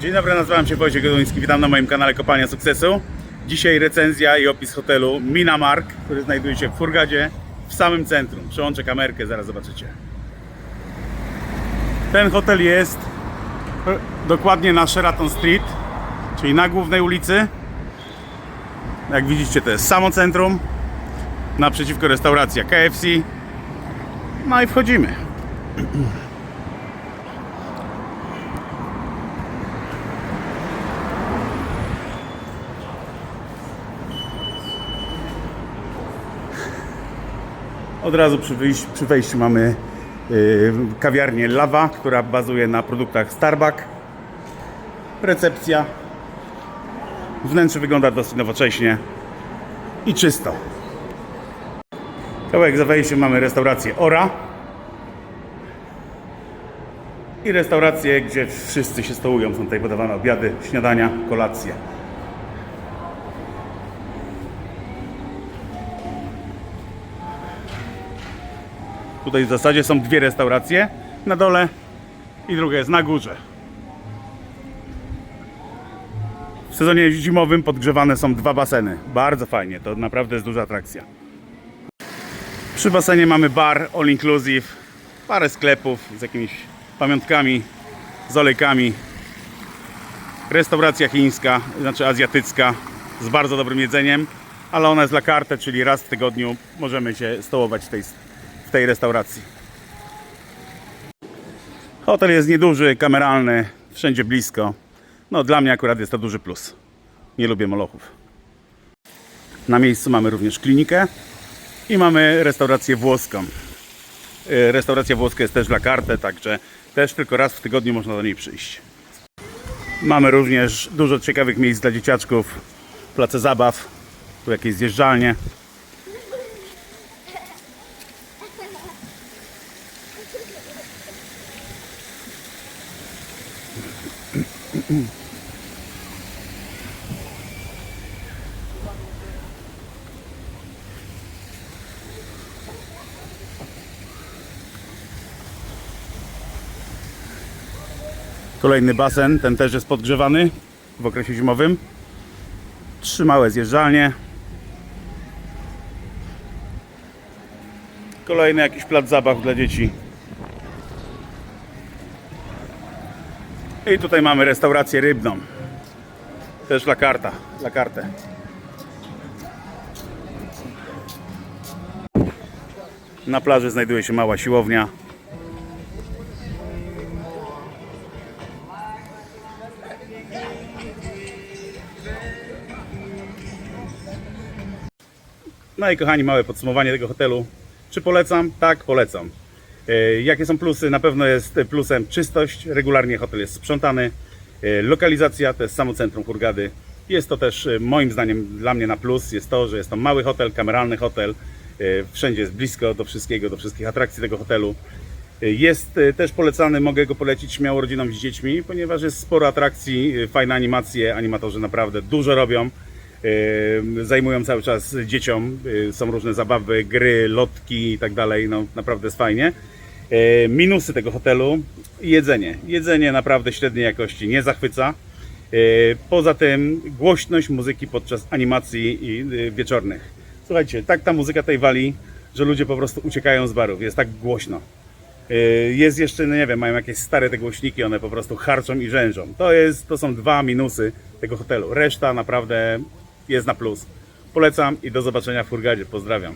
Dzień dobry, nazywam się Wojciech Goduński, witam na moim kanale Kopalnia Sukcesu. Dzisiaj recenzja i opis hotelu Minamark, który znajduje się w Furgadzie, w samym centrum. Przełączę kamerkę, zaraz zobaczycie. Ten hotel jest e, dokładnie na Sheraton Street, czyli na głównej ulicy. Jak widzicie, to jest samo centrum. Naprzeciwko restauracja KFC. No i wchodzimy. Od razu przy, przy wejściu mamy yy, kawiarnię Lawa, która bazuje na produktach Starbucks. Recepcja. Wnętrze wygląda dosyć nowocześnie i czysto. Kawałek za wejściem mamy restaurację Ora. I restaurację, gdzie wszyscy się stołują. Są tutaj podawane obiady, śniadania, kolacje. Tutaj w zasadzie są dwie restauracje na dole i druga jest na górze. W sezonie zimowym podgrzewane są dwa baseny. Bardzo fajnie, to naprawdę jest duża atrakcja. Przy basenie mamy bar all inclusive, parę sklepów z jakimiś pamiątkami, z olejkami. Restauracja chińska, znaczy azjatycka, z bardzo dobrym jedzeniem, ale ona jest dla kartę, czyli raz w tygodniu możemy się stołować w tej, w tej restauracji. Hotel jest nieduży, kameralny, wszędzie blisko. No dla mnie akurat jest to duży plus. Nie lubię molochów. Na miejscu mamy również klinikę i mamy restaurację włoską. Y, Restauracja włoska jest też dla kartę, także też tylko raz w tygodniu można do niej przyjść. Mamy również dużo ciekawych miejsc dla dzieciaczków, place zabaw, tu jakieś zjeżdżalnie. Kolejny basen, ten też jest podgrzewany w okresie zimowym. Trzy małe zjeżdżalnie. Kolejny jakiś plac zabaw dla dzieci. I tutaj mamy restaurację rybną. Też dla karta, dla kartę. Na plaży znajduje się mała siłownia. No i kochani, małe podsumowanie tego hotelu. Czy polecam? Tak, polecam. E, Jakie są plusy? Na pewno jest plusem czystość. Regularnie hotel jest sprzątany. E, Lokalizacja to jest samo centrum Hurgady. Jest to też e, moim zdaniem dla mnie na plus. Jest to, że jest to mały hotel, kameralny hotel. Wszędzie jest blisko do wszystkiego, do wszystkich atrakcji tego hotelu. Jest też polecany, mogę go polecić śmiało rodzinom z dziećmi, ponieważ jest sporo atrakcji, fajne animacje, animatorzy naprawdę dużo robią. Zajmują cały czas dzieciom, są różne zabawy, gry, lotki i tak dalej, no naprawdę jest fajnie. E, Minusy tego hotelu, jedzenie. Jedzenie naprawdę średniej jakości, nie zachwyca. E, Poza tym głośność muzyki podczas animacji e, wieczornych. Słuchajcie, tak ta muzyka tej wali, że ludzie po prostu uciekają z barów, jest tak głośno. Jest jeszcze, no nie wiem, mają jakieś stare te głośniki, one po prostu harczą i rzężą. To, jest, to są dwa minusy tego hotelu. Reszta naprawdę jest na plus. Polecam i do zobaczenia w Hurgadzie. Pozdrawiam.